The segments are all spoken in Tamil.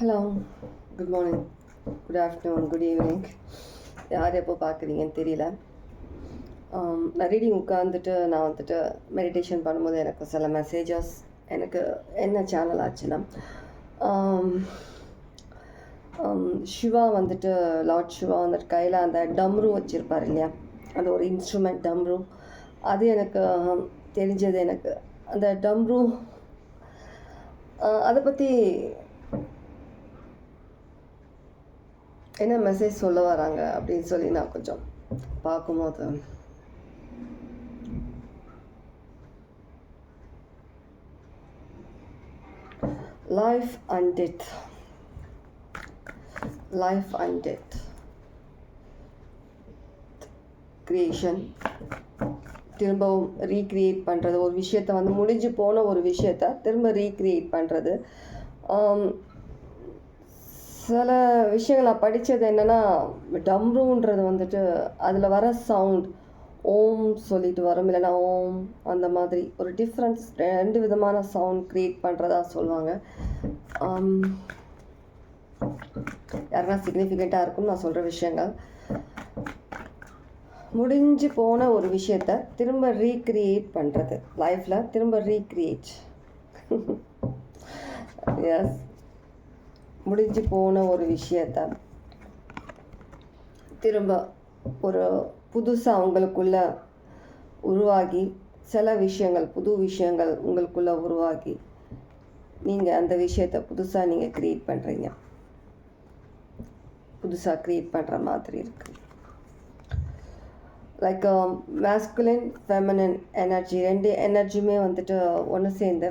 Hello good morning good afternoon good evening யார் எப்போ பார்க்குறீங்கன்னு தெரியல. Um, நான் ரீடிங் உட்காந்துட்டு நான் வந்துட்டு மெடிடேஷன் பண்ணும்போது எனக்கு சில மெசேஜஸ் எனக்கு என்ன சேனல் ஆச்சுன்னா um, um, சிவா வந்துட்டு லார்ட் சிவா வந்துட்டு கையில் அந்த டம்ரு வச்சுருப்பார் இல்லையா? அந்த ஒரு இன்ஸ்ட்ருமெண்ட் டம்ரு அது எனக்கு தெரிஞ்சது எனக்கு. அந்த டம்ரு அதை பற்றி என்ன மெசேஜ் சொல்ல வராங்க அப்படின்னு சொல்லி நான் கொஞ்சம் பார்க்கும்போது. Life and death life and death creation திரும்பவும் ரீக்ரியேட் பண்ணுறது ஒரு விஷயத்தை வந்து முடிஞ்சு போன ஒரு விஷயத்த திரும்ப ரீக்ரியேட் பண்ணுறது um, சில விஷயங்கள் நான் படித்தது என்னென்னா டம்ருன்றது வந்துட்டு அதில் வர சவுண்ட் ஓம் சொல்லிட்டு வரும். இல்லைன்னா ஓம் அந்த மாதிரி. ஒரு டிஃப்ரென்ஸ் ரெண்டு விதமான சவுண்ட் க்ரியேட் பண்ணுறதா சொல்லுவாங்க. யாருன்னா சிக்னிஃபிகண்ட்டாக இருக்கும் நான் சொல்கிற விஷயங்கள். முடிஞ்சு போன ஒரு விஷயத்த திரும்ப ரீக்ரியேட் பண்ணுறது லைஃப்பில் திரும்ப ரீக்ரியேட் எஸ் முடிஞ்சு போன ஒரு விஷயத்த திரும்ப ஒரு புதுசாக உங்களுக்குள்ள உருவாகி சில விஷயங்கள் புது விஷயங்கள் உங்களுக்குள்ள உருவாகி நீங்கள் அந்த விஷயத்தை புதுசாக நீங்கள் க்ரியேட் பண்ணுறீங்க புதுசாக க்ரியேட் பண்ணுற மாதிரி இருக்குது லைக் மேஸ்குலின் ஃபெமனின் எனர்ஜி ரெண்டு எனர்ஜியுமே வந்துட்டு ஒன்று சேர்ந்து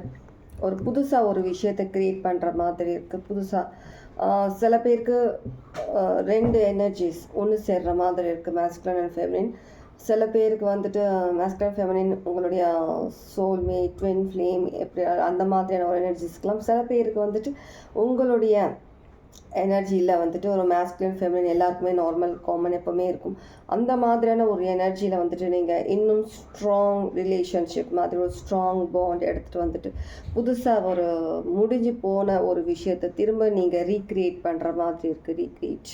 ஒரு புதுசாக ஒரு விஷயத்தை க்ரியேட் பண்ணுற மாதிரி இருக்குது புதுசாக சில பேருக்கு ரெண்டு எனர்ஜிஸ் ஒன்று சேர்ற மாதிரி இருக்குது மேஸ்குலன் அண்ட் ஃபெமினின் சில பேருக்கு வந்துட்டு மேஸ்குலன் ஃபெமினின் உங்களுடைய சோல்மே ட்வின் ஃப்ளேம் எப்படி அந்த மாதிரியான ஒரு எனர்ஜிஸ்க்கெலாம் சில பேருக்கு வந்துட்டு உங்களுடைய எனர்ஜியில் வந்துட்டு ஒரு மேஸ்குலின் ஃபெமினின் எல்லாருக்குமே நார்மல் காமன் எப்போவுமே இருக்கும். அந்த மாதிரியான ஒரு எனர்ஜியில் வந்துட்டு நீங்கள் இன்னும் ஸ்ட்ராங் ரிலேஷன்ஷிப் மாதிரி ஒரு ஸ்ட்ராங் பாண்ட் எடுத்துகிட்டு வந்துட்டு புதுசாக ஒரு முடிஞ்சு போன ஒரு விஷயத்தை திரும்ப நீங்கள் ரீக்ரியேட் பண்ணுற மாதிரி இருக்குது ரீக்ரியேட்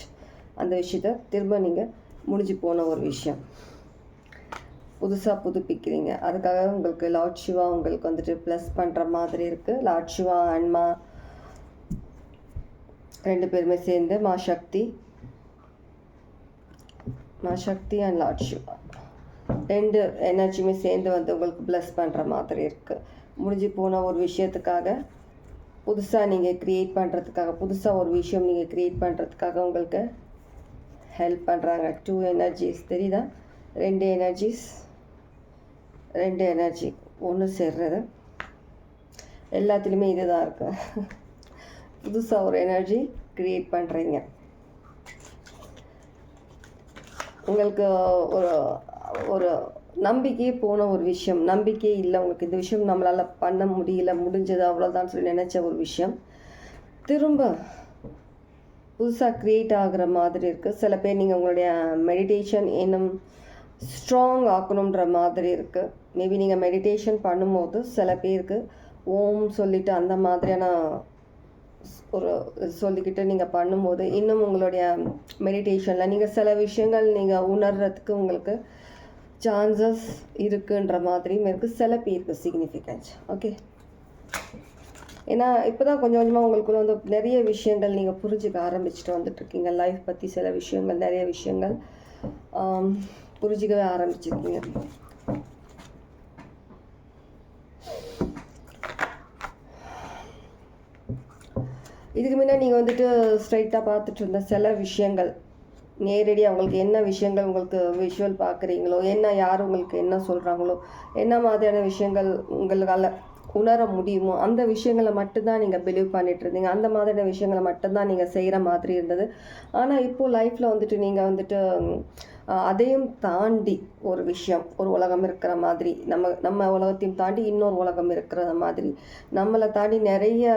அந்த விஷயத்த திரும்ப நீங்கள் முடிஞ்சு போன ஒரு விஷயம். புதுசாக புதுப்பிக்கிறீங்க. அதுக்காக உங்களுக்கு லார்ட் சிவா உங்களுக்கு வந்துட்டு ப்ளஸ் பண்ணுற மாதிரி இருக்குது லார்ட் சிவா அன்மா ரெண்டு பேருமே சேர்ந்து மா சக்தி மா சக்தி அண்ட் லார்ட் சிவா ரெண்டு எனர்ஜியுமே சேர்ந்து வந்து உங்களுக்கு ப்ளஸ் பண்ணுற மாதிரி இருக்குது முடிஞ்சு போன ஒரு விஷயத்துக்காக புதுசாக நீங்கள் க்ரியேட் பண்ணுறதுக்காக புதுசாக ஒரு விஷயம் நீங்கள் க்ரியேட் பண்ணுறதுக்காக உங்களுக்கு ஹெல்ப் பண்ணுறாங்க டூ எனர்ஜிஸ் தெரியுதா? ரெண்டு எனர்ஜிஸ் ரெண்டு எனர்ஜி ஒன்று சேர்றது. எல்லாத்துலேயுமே இதுதான் இருக்குது புதுசாக ஒரு எனர்ஜி க்ரியேட் பண்ணுறீங்க உங்களுக்கு ஒரு ஒரு நம்பிக்கையே போன ஒரு விஷயம். நம்பிக்கையே இல்லை உங்களுக்கு இந்த விஷயம் நம்மளால் பண்ண முடியல முடிஞ்சது அவ்வளோதான் சொல்லி நினச்ச ஒரு விஷயம். திரும்ப புதுசாக க்ரியேட் ஆகிற மாதிரி இருக்குது சில பேர் நீங்கள் உங்களுடைய மெடிடேஷன் இன்னும் ஸ்ட்ராங் ஆக்கணுன்ற மாதிரி இருக்குது மேபி நீங்கள் மெடிடேஷன் பண்ணும்போது சில பேருக்கு ஓம் சொல்லிட்டு அந்த மாதிரியான ஒரு சொல்லிக்கிட்டு நீங்கள் பண்ணும்போது இன்னும் உங்களுடைய மெடிடேஷனில் நீங்கள் சில விஷயங்கள் நீங்கள் உணர்றதுக்கு உங்களுக்கு சான்சஸ் இருக்குன்ற மாதிரியும் இருக்குது சில பேருக்கு சிக்னிஃபிகன்ஸ் ஓகே ஏன்னா இப்போ தான் கொஞ்சம் கொஞ்சமாக உங்களுக்குள்ள வந்து நிறைய விஷயங்கள் நீங்கள் புரிஞ்சுக்க ஆரம்பிச்சுட்டு வந்துட்டுருக்கீங்க லைஃப் பற்றி சில விஷயங்கள் நிறைய விஷயங்கள் புரிஞ்சிக்கவே ஆரம்பிச்சிருக்கீங்க. இதுக்கு முன்னாடி நீங்கள் வந்துட்டு ஸ்ட்ரைட்டாக பார்த்துட்டு இருந்த சில விஷயங்கள் நேரடியாக அவங்களுக்கு என்ன விஷயங்கள் உங்களுக்கு விஷுவல் பார்க்குறீங்களோ என்ன யார் உங்களுக்கு என்ன சொல்கிறாங்களோ என்ன மாதிரியான விஷயங்கள் உங்களால் உணர முடியுமோ அந்த விஷயங்களை மட்டும்தான் நீங்கள் பிலீவ் பண்ணிட்டு இருந்தீங்க. அந்த மாதிரியான விஷயங்களை மட்டும்தான் நீங்கள் செய்கிற மாதிரி இருந்தது. ஆனால் இப்போது லைஃப்பில் வந்துட்டு நீங்கள் வந்துட்டு அதையும் தாண்டி ஒரு விஷயம் ஒரு உலகம் இருக்கிற மாதிரி நம்ம நம்ம உலகத்தையும் தாண்டி இன்னொரு உலகம் இருக்கிற மாதிரி நம்மளை தாண்டி நிறைய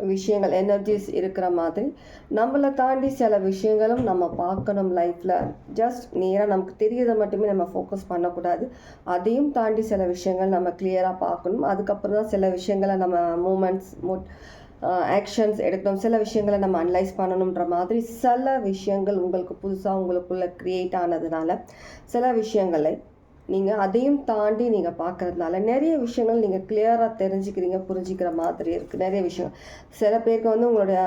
விஷயங்கள் எனர்ஜிஸ் இருக்கிற மாதிரி. நம்மளை தாண்டி சில விஷயங்களும் நம்ம பார்க்கணும் லைஃப்பில் ஜஸ்ட் நேராக நமக்கு தெரியறதை மட்டுமே நம்ம ஃபோக்கஸ் பண்ணக்கூடாது. அதையும் தாண்டி சில விஷயங்கள் நம்ம கிளியராக பார்க்கணும். அதுக்கப்புறம் தான் சில விஷயங்களை நம்ம மூமெண்ட்ஸ் மூட் ஆக்ஷன்ஸ் எடுக்கணும். சில விஷயங்களை நம்ம அனலைஸ் பண்ணணுன்ற மாதிரி சில விஷயங்கள் உங்களுக்கு புதுசாக உங்களுக்குள்ளே க்ரியேட் ஆனதுனால சில விஷயங்களை நீங்கள் அதையும் தாண்டி நீங்கள் பார்க்கறதுனால நிறைய விஷயங்கள் நீங்கள் கிளியராக தெரிஞ்சுக்கிறீங்க புரிஞ்சிக்கிற மாதிரி இருக்குது நிறைய விஷயங்கள் சில பேருக்கு வந்து உங்களுடைய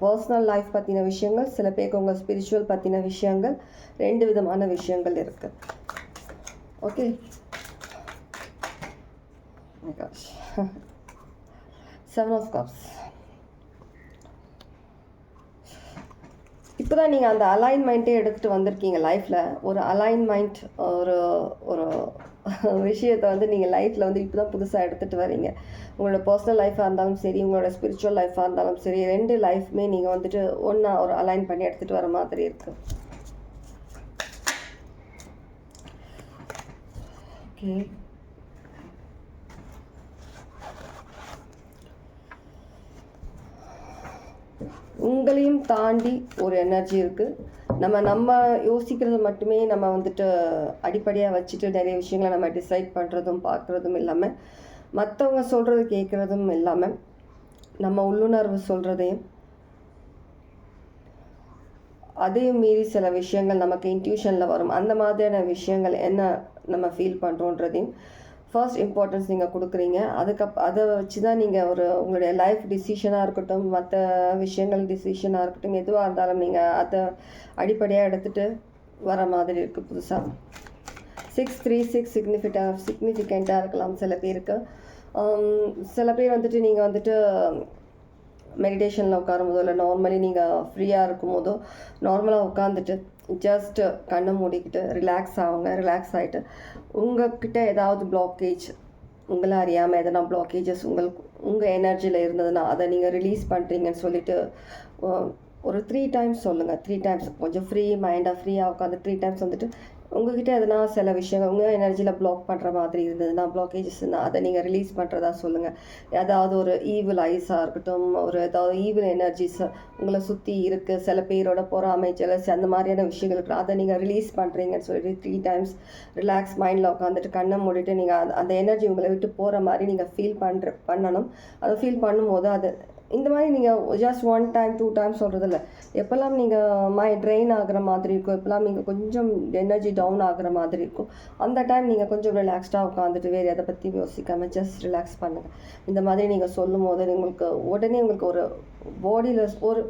பர்சனல் லைஃப் பற்றின விஷயங்கள் சில பேருக்கு உங்கள் ஸ்பிரிச்சுவல் பற்றின விஷயங்கள் ரெண்டு விதமான விஷயங்கள் இருக்குது ஓகே செவன் ஆஃப் கப்ஸ் இப்போ தான் நீங்கள் அந்த அலைன்மெண்ட்டே எடுத்துகிட்டு வந்திருக்கீங்க லைஃப்பில் ஒரு அலைன்மெண்ட் ஒரு ஒரு விஷயத்தை வந்து நீங்கள் லைஃப்பில் வந்து இப்போ தான் புதுசாக எடுத்துகிட்டு வரீங்க. உங்களோட பர்சனல் லைஃபாக இருந்தாலும் சரி உங்களோட ஸ்பிரிச்சுவல் லைஃபாக இருந்தாலும் சரி ரெண்டு லைஃப்மே நீங்கள் வந்துட்டு ஒன்றா ஒரு அலைன் பண்ணி எடுத்துகிட்டு வர மாதிரி இருக்குது ஓகே உங்களையும் தாண்டி ஒரு எனர்ஜி இருக்குது நம்ம நம்ம யோசிக்கிறது மட்டுமே நம்ம வந்துட்டு அடிப்படையாக வச்சுட்டு நிறைய விஷயங்களை நம்ம டிசைட் பண்ணுறதும் பார்க்குறதும் இல்லாமல் மற்றவங்க சொல்கிறது கேட்குறதும் இல்லாமல் நம்ம உள்ளுணர்வு சொல்கிறதையும் அதையும் மீறி சில விஷயங்கள் நமக்கு இன்ட்யூஷனில் வரும். அந்த மாதிரியான விஷயங்கள் என்ன நம்ம ஃபீல் பண்ணுறோன்றதையும் ஃபர்ஸ்ட் இம்பார்ட்டன்ஸ் நீங்கள் கொடுக்குறீங்க. அதுக்கப் அதை வச்சு தான் நீங்கள் ஒரு உங்களுடைய லைஃப் டிசிஷனாக இருக்கட்டும் மற்ற விஷயங்கள் டிசிஷனாக இருக்கட்டும் எதுவாக இருந்தாலும் நீங்கள் அதை அடிப்படையாக எடுத்துகிட்டு வர மாதிரி இருக்குது புதுசாக சிக்ஸ் த்ரீ சிக்ஸ் சிக்னிஃபிகா சிக்னிஃபிகண்ட்டாக இருக்கலாம் சில பேருக்கு. சில பேர் வந்துட்டு நீங்கள் வந்துட்டு மெடிடேஷனில் உட்காரும்போதோ இல்லை நார்மலி நீங்கள் ஃப்ரீயாக இருக்கும் போதோ நார்மலாக உட்காந்துட்டு ஜஸ்ட்டு கண்ணை மூடிக்கிட்டு ரிலாக்ஸ் ஆகுங்க. ரிலாக்ஸ் ஆகிட்டு உங்கள்கிட்ட ஏதாவது பிளாக்கேஜ் உங்களை அறியாமல் எதனா பிளாக்கேஜஸ் உங்களுக்கு உங்கள் எனர்ஜியில் இருந்ததுன்னா அதை நீங்கள் ரிலீஸ் பண்ணுறீங்கன்னு சொல்லிட்டு ஒரு த்ரீ டைம்ஸ் சொல்லுங்கள் த்ரீ டைம்ஸ் கொஞ்சம் ஃப்ரீ மைண்டாக ஃப்ரீயாக உட்காந்து த்ரீ டைம்ஸ் வந்துட்டு உங்ககிட்ட எதனா சில விஷயங்கள் உங்கள் எனர்ஜியில் பிளாக் பண்ணுற மாதிரி இருந்ததுன்னா பிளாக்கேஜஸ்னால் அதை நீங்கள் ரிலீஸ் பண்ணுறதா சொல்லுங்கள் ஏதாவது ஒரு ஈவில் ஐஸாக இருக்கட்டும் ஒரு ஏதாவது ஈவில் எனர்ஜிஸ் உங்களை சுற்றி இருக்குது சில பேரோட பொறாமை ஜெலசி அந்த மாதிரியான விஷயங்கள் இருக்குது அதை நீங்கள் ரிலீஸ் பண்ணுறீங்கன்னு சொல்லிட்டு த்ரீ டைம்ஸ் ரிலாக்ஸ் மைண்டில் உட்காந்துட்டு கண்ணை மூடிட்டு நீங்கள் அந்த அந்த எனர்ஜி உங்களை விட்டு போகிற மாதிரி நீங்கள் ஃபீல் பண்ணுற பண்ணணும். அதை ஃபீல் பண்ணும்போது அது இந்த மாதிரி நீங்கள் just one time two time சொல்கிறதில்ல எப்போல்லாம் நீங்கள் மை ட்ரெயின் ஆகிற மாதிரி இருக்கும் எப்போல்லாம் நீங்கள் கொஞ்சம் எனர்ஜி டவுன் ஆகிற மாதிரி இருக்கும் அந்த டைம் நீங்கள் கொஞ்சம் ரிலாக்ஸ்டாக உட்காந்துட்டு வேறு எதை பற்றி யோசிக்காமல் ஜஸ்ட் ரிலாக்ஸ் பண்ணுங்கள் இந்த மாதிரி நீங்கள் சொல்லும் போது உங்களுக்கு உடனே உங்களுக்கு ஒரு பாடியில் ஒரு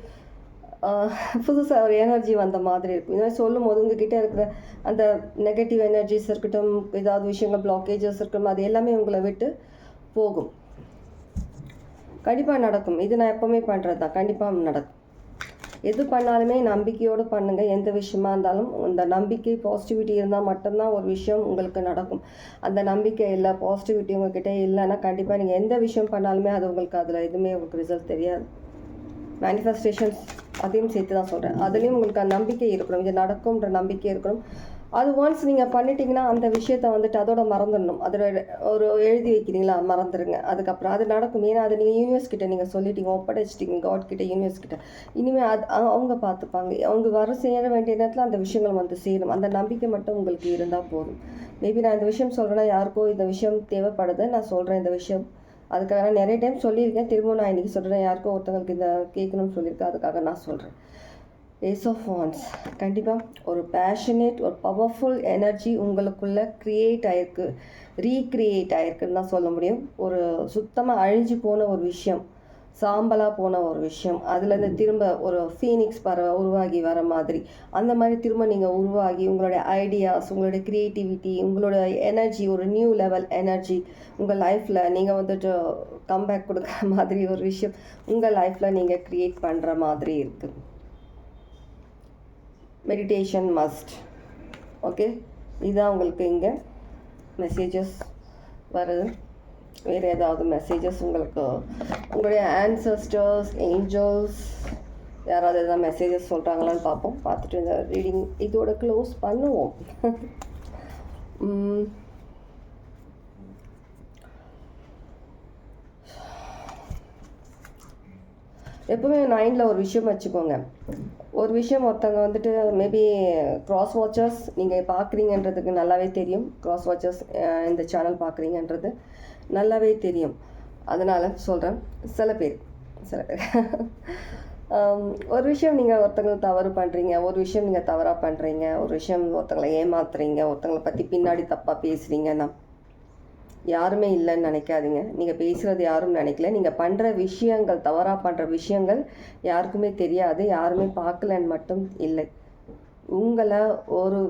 புதுசாக ஒரு எனர்ஜி வந்த மாதிரி இருக்கும். இந்த மாதிரி சொல்லும் போது உங்ககிட்ட இருக்கிற அந்த நெகட்டிவ் எனர்ஜிஸ் இருக்கட்டும் ஏதாவது விஷயங்கள் பிளாக்கேஜஸ் இருக்கட்டும் அது எல்லாமே உங்களை விட்டு போகும். கண்டிப்பாக நடக்கும். இது நான் எப்போவுமே பண்ணுறது தான் கண்டிப்பாக நடக்கும். எது பண்ணாலுமே நம்பிக்கையோடு பண்ணுங்கள் எந்த விஷயமா இருந்தாலும் அந்த நம்பிக்கை பாசிட்டிவிட்டி இருந்தால் மட்டும்தான் ஒரு விஷயம் உங்களுக்கு நடக்கும். அந்த நம்பிக்கை இல்லை பாசிட்டிவிட்டி உங்ககிட்ட இல்லைன்னா கண்டிப்பாக நீங்கள் எந்த விஷயம் பண்ணாலுமே அது உங்களுக்கு அதில் எதுவுமே உங்களுக்கு ரிசல்ட் தெரியாது. மேனிஃபெஸ்டேஷன்ஸ் அதையும் சேர்த்து தான் சொல்கிறேன் அதுலேயும் உங்களுக்கு அந்த நம்பிக்கை இருக்கணும். இது நடக்கும்ன்ற நம்பிக்கை இருக்கணும். அது ஒன்ஸ் நீங்கள் பண்ணிட்டீங்கன்னா அந்த விஷயத்த வந்துட்டு அதோட மறந்துடணும். அதோட ஒரு எழுதி வைக்கிறீங்களா? மறந்துடுங்க அதுக்கப்புறம் அது நடக்கும். ஏன்னா அது நீங்கள் யூனிவர்ஸ் கிட்ட நீங்கள் சொல்லிட்டீங்க ஒப்படைச்சிட்டீங்க காட் கிட்ட யூனிவர்ஸ் கிட்ட. இனிமேல் அது அவங்க பார்த்துப்பாங்க. அவங்க வர சேர வேண்டிய நேரத்தில் அந்த விஷயங்கள் வந்து சேரும். அந்த நம்பிக்கை மட்டும் உங்களுக்கு இருந்தால் போதும். மேபி நான் இந்த விஷயம் சொல்கிறேன்னா யாருக்கோ இந்த விஷயம் தேவைப்படுது. நான் சொல்கிறேன் இந்த விஷயம். அதுக்காக நான் நிறைய டைம் சொல்லியிருக்கேன். திரும்பவும் நான் இன்றைக்கி சொல்கிறேன் யாருக்கோ ஒருத்தங்களுக்கு இதை கேட்கணும்னு சொல்லியிருக்கேன். அதுக்காக நான் சொல்கிறேன் ஏஸ் ஆஃப் வான்ஸ் கண்டிப்பாக ஒரு பேஷனேட் ஒரு பவர்ஃபுல் எனர்ஜி உங்களுக்குள்ளே க்ரியேட் ஆயிருக்கு. ரீக்ரியேட் ஆயிருக்குன்னு தான் சொல்ல முடியும். ஒரு சுத்தமாக அழிஞ்சு போன ஒரு விஷயம் சாம்பலாக போன ஒரு விஷயம் அதுலேருந்து திரும்ப ஒரு ஃபீனிக்ஸ் பறவை உருவாகி வர மாதிரி அந்த மாதிரி திரும்ப நீங்கள் உருவாகி உங்களுடைய ஐடியாஸ் உங்களுடைய க்ரியேட்டிவிட்டி உங்களோட எனர்ஜி ஒரு நியூ லெவல் எனர்ஜி உங்கள் லைஃப்பில் நீங்கள் வந்துட்டு கம்பேக் கொடுக்குற மாதிரி ஒரு விஷயம் உங்கள் லைஃப்பில் நீங்கள் க்ரியேட் பண்ணுற மாதிரி இருக்குது மெடிடேஷன் மஸ்ட் ஓகே இதுதான் உங்களுக்கு இங்கே மெசேஜஸ் வருது. வேறு ஏதாவது மெசேஜஸ் உங்களுக்கு உங்களுடைய ஆன்சஸ்டர்ஸ் ஏஞ்சல்ஸ் யாராவது எதாவது மெசேஜஸ் சொல்கிறாங்களான்னு பார்ப்போம். பார்த்துட்டு இந்த ரீடிங் இதோட க்ளோஸ் பண்ணுவோம். எப்பவுமே மைண்டில் ஒரு விஷயம் வச்சுக்கோங்க. ஒரு விஷயம் ஒருத்தவங்க வந்துட்டு மேபி க்ராஸ் வாட்சர்ஸ் நீங்கள் பார்க்குறீங்கன்றதுக்கு நல்லாவே தெரியும். க்ராஸ் வாட்சர்ஸ் இந்த சேனல் பார்க்குறீங்கன்றது நல்லாவே தெரியும். அதனால் சொல்கிறேன் சில பேர் சில பேர். ஒரு விஷயம் நீங்கள் ஒருத்தங்களை தவறு பண்ணுறீங்க ஒரு விஷயம் நீங்கள் தவறாக பண்ணுறீங்க ஒரு விஷயம் ஒருத்தங்களை ஏமாத்துறீங்க ஒருத்தங்களை பற்றி பின்னாடி தப்பாக பேசுகிறீங்கன்னா யாருமே இல்லைன்னு நினைக்காதீங்க. நீங்கள் பேசுகிறது யாரும் நினைக்கல. நீங்கள் பண்ணுற விஷயங்கள் தவறாக பண்ணுற விஷயங்கள் யாருக்குமே தெரியாது. யாருமே பார்க்கலன்னு மட்டும் இல்லை. உங்களை ஒரு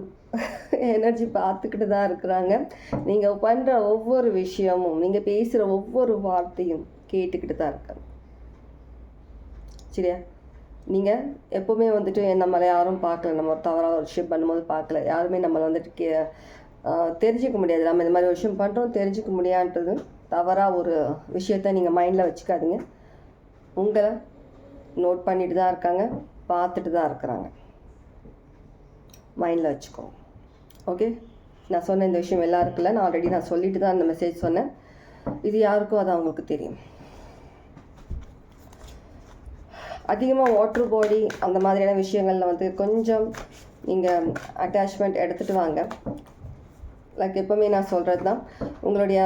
எனர்ஜி பார்த்துக்கிட்டு தான் இருக்கிறாங்க. நீங்கள் பண்ணுற ஒவ்வொரு விஷயமும் நீங்கள் பேசுகிற ஒவ்வொரு வார்த்தையும் கேட்டுக்கிட்டு தான் இருக்காங்க. சரியா? நீங்கள் எப்போவுமே வந்துட்டு நம்மளை யாரும் பார்க்கல. நம்ம ஒரு தவறாக ஒரு விஷயம் பண்ணும்போது பார்க்கல. யாருமே நம்மளை வந்துட்டு கே தெரிஞ்சுக்க முடியாது. நம்ம இந்த மாதிரி விஷயம் பண்ணுறோம் தெரிஞ்சுக்க முடியான்றது தவறாக ஒரு விஷயத்த நீங்கள் மைண்டில் வச்சுக்காதீங்க. உங்களை நோட் பண்ணிட்டு தான் இருக்காங்க பார்த்துட்டு தான் இருக்கிறாங்க. மைண்டில் வச்சுக்கோங்க ஓகே நான் சொன்ன இந்த விஷயம் எல்லாருக்கும் நான் ஆல்ரெடி நான் சொல்லிட்டு தான் அந்த மெசேஜ் சொன்னேன். இது யாருக்கும் அது அவங்களுக்கு தெரியும். அதிகமாக வாட்டர் பாடி அந்த மாதிரியான விஷயங்களில் வந்து கொஞ்சம் நீங்கள் அட்டாச்மெண்ட் எடுத்துகிட்டு வாங்க. லைக் எப்போவுமே நான் சொல்கிறது தான் உங்களுடைய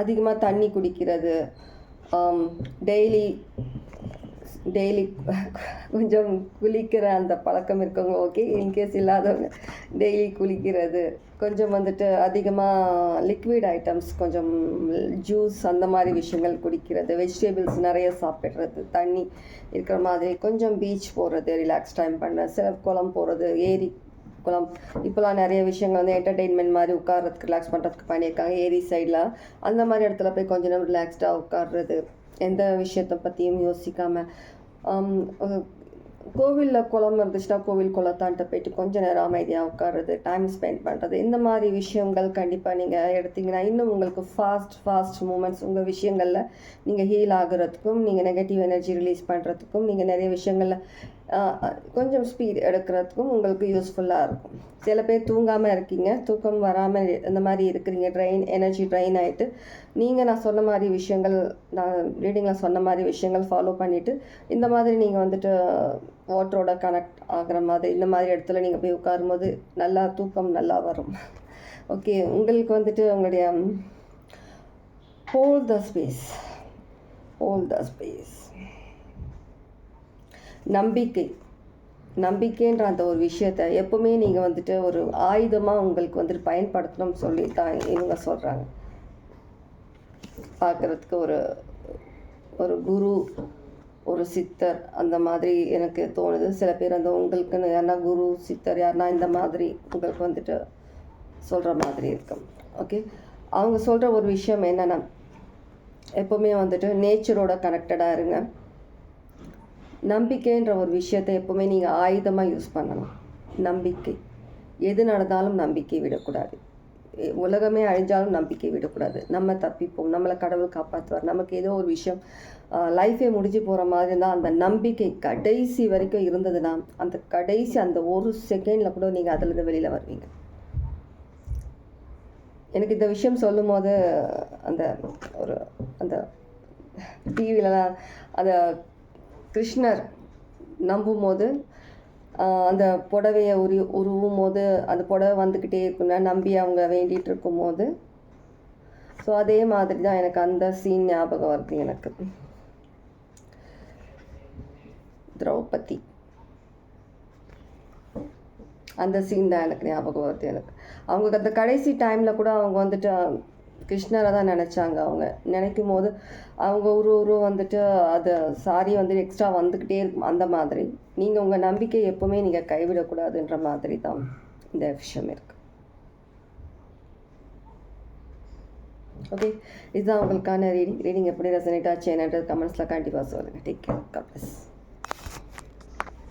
அதிகமாக தண்ணி குடிக்கிறது டெய்லி டெய்லி கொஞ்சம் குளிக்கிற அந்த பழக்கம் இருக்கவங்க ஓகே இன்கேஸ் இல்லாதவங்க டெய்லி குளிக்கிறது. கொஞ்சம் வந்துட்டு அதிகமாக லிக்விட் ஐட்டம்ஸ் கொஞ்சம் ஜூஸ் அந்த மாதிரி விஷயங்கள் குடிக்கிறது. வெஜிடபிள்ஸ் நிறைய சாப்பிட்றது தண்ணி இருக்கிற மாதிரி. கொஞ்சம் பீச் போகிறது ரிலாக்ஸ் டைம் பண்ண சில குளம் போகிறது ஏரி குளம் இப்போலாம் நிறைய விஷயங்கள் வந்து என்டர்டெயின்மெண்ட் மாதிரி உட்கார்றதுக்கு ரிலாக்ஸ் பண்ணுறதுக்கு பண்ணியிருக்காங்க. ஏரி சைடில் அந்த மாதிரி இடத்துல போய் கொஞ்ச நேரம் ரிலாக்ஸ்டாக உட்காடுறது எந்த விஷயத்தை பற்றியும் யோசிக்காமல் கோவிலில் குளம் இருந்துச்சுன்னா கோவில் குளத்தான்ட்ட போயிட்டு கொஞ்சம் நேரம் அமைதியாக உட்கார்றது டைம் ஸ்பெண்ட் பண்ணுறது இந்த மாதிரி விஷயங்கள் கண்டிப்பாக நீங்கள் எடுத்தீங்கன்னா இன்னும் உங்களுக்கு ஃபாஸ்ட் ஃபாஸ்ட் மூமெண்ட்ஸ் உங்கள் விஷயங்களில் நீங்கள் ஹீல் ஆகுறதுக்கும் நீங்கள் நெகட்டிவ் எனர்ஜி ரிலீஸ் பண்ணுறதுக்கும் நீங்கள் நிறைய விஷயங்களில் கொஞ்சம் ஸ்பீட் எடுக்கிறதுக்கும் உங்களுக்கு யூஸ்ஃபுல்லாக இருக்கும். சில பேர் தூங்காமல் இருக்கீங்க தூக்கம் வராமல் இந்த மாதிரி இருக்கிறீங்க ட்ரெயின் எனர்ஜி ட்ரெயின் ஆகிட்டு நீங்கள் நான் சொன்ன மாதிரி விஷயங்கள் நான் ரீடிங்கில் சொன்ன மாதிரி விஷயங்கள் ஃபாலோ பண்ணிவிட்டு இந்த மாதிரி நீங்கள் வந்துட்டு வாட்டரோட கனெக்ட் ஆகிற மாதிரி இந்த மாதிரி இடத்துல நீங்கள் போய் உட்காரும்போது நல்லா தூக்கம் நல்லா வரும். ஓகே உங்களுக்கு வந்துட்டு உங்களுடைய whole the space whole the space நம்பிக்கை. நம்பிக்கைன்ற அந்த ஒரு விஷயத்த எப்பவுமே நீங்கள் வந்துட்டு ஒரு ஆயுதமாக உங்களுக்கு வந்துட்டு பயன்படுத்தணும்னு சொல்லி தான் இவங்க சொல்கிறாங்க பார்க்குறதுக்கு ஒரு ஒரு குரு ஒரு சித்தர் அந்த மாதிரி எனக்கு தோணுது. சில பேர் அந்த உங்களுக்குன்னு யாருன்னா குரு சித்தர் யாருன்னா இந்த மாதிரி உங்களுக்கு வந்துட்டு சொல்கிற மாதிரி இருக்கும். ஓகே அவங்க சொல்கிற ஒரு விஷயம் என்னென்னா எப்போவுமே வந்துட்டு நேச்சரோட கனெக்டடாக இருங்க. நம்பிக்கைன்ற ஒரு விஷயத்தை எப்போவுமே நீங்கள் ஆயுதமாக யூஸ் பண்ணணும் நம்பிக்கை. எது நடந்தாலும் நம்பிக்கை விடக்கூடாது. உலகமே அழிஞ்சாலும் நம்பிக்கை விடக்கூடாது. நம்ம தப்பிப்போம். நம்மளை கடவுள் காப்பாற்றுவார் நமக்கு ஏதோ ஒரு விஷயம் லைஃபே முடிஞ்சு போகிற மாதிரி இருந்தால் அந்த நம்பிக்கை கடைசி வரைக்கும் இருந்ததுன்னா அந்த கடைசி அந்த ஒரு செகண்டில் கூட நீங்கள் அதிலிருந்து வெளியில் வருவீங்க. எனக்கு இந்த விஷயம் சொல்லும் போது அந்த ஒரு அந்த டிவிலலாம் அந்த கிருஷ்ணர் நம்பும் போது அந்த புடவையை உரி உருவும் போது அந்த புடவை வந்துக்கிட்டே இருக்குன்னா நம்பி அவங்க வேண்டிகிட்டு இருக்கும்போது ஸோ அதே மாதிரி தான் எனக்கு அந்த சீன் ஞாபகம் வருது எனக்கு. திரௌபதி. அந்த சீன் தான் எனக்கு ஞாபகம் வருது எனக்கு. அவங்க அந்த கடைசி டைமில் கூட அவங்க வந்துட்டு கிருஷ்ணரை தான் நினச்சாங்க அவங்க. நினைக்கும் போது அவங்க ஒரு ஒரு வந்துட்டு அது சாரி வந்துட்டு எக்ஸ்ட்ரா வந்துக்கிட்டே இருக்கும். அந்த மாதிரி. நீங்கள் உங்கள் நம்பிக்கை எப்போவுமே நீங்கள் கைவிடக்கூடாதுன்ற மாதிரி தான் இந்த விஷயம் இருக்கு. ஓகே இதுதான் உங்களுக்கான ரீடிங் ரீடிங் எப்படி ரெசனேட் ஆச்சு என்னன்றது கமெண்ட்ஸில் கண்டிப்பாக சொல்லுங்கள் டேக் கேர் கப்ளஸ்